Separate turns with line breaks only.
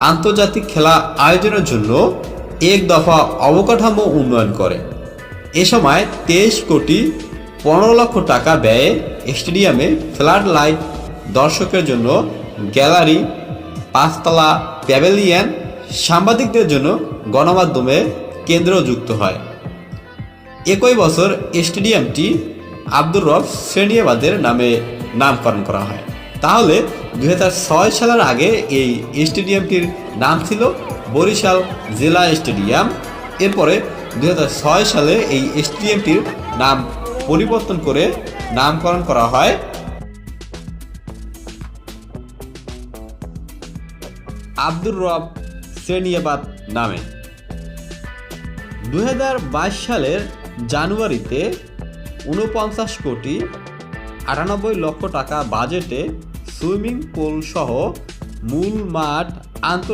আন্তর্জাতিক খেলা আয়োজনের জন্য এক দফা অবকাঠামো উন্নয়ন করে। এ সময় তেইশ কোটি পনেরো লক্ষ টাকা ব্যয়ে স্টেডিয়ামে ফ্লাড লাইট দর্শকের জন্য গ্যালারি, পাঁচতলা প্যাভেলিয়ান, সাংবাদিকদের জন্য গণমাধ্যমে কেন্দ্র যুক্ত হয়। একই বছর স্টেডিয়ামটি আব্দুর রব শ্রেণিয়াবাদের নামে নামকরণ করা হয়। তাহলে দু হাজার ছয় সালের আগে এই স্টেডিয়ামটির নাম ছিল বরিশাল জেলা স্টেডিয়াম। এরপরে দু হাজার ছয় সালে এই স্টেডিয়ামটির নাম পরিবর্তন করে নামকরণ করা হয়। আব্দুর রব শ্রেণিয়াবাদ নামে। দু হাজার বাইশ সালের জানুয়ারিতে উনপঞ্চাশ কোটি আটানব্বই লক্ষ টাকা বাজেটে সুইমিং পুল সহ মূল মাঠ আন্তর্জাতিক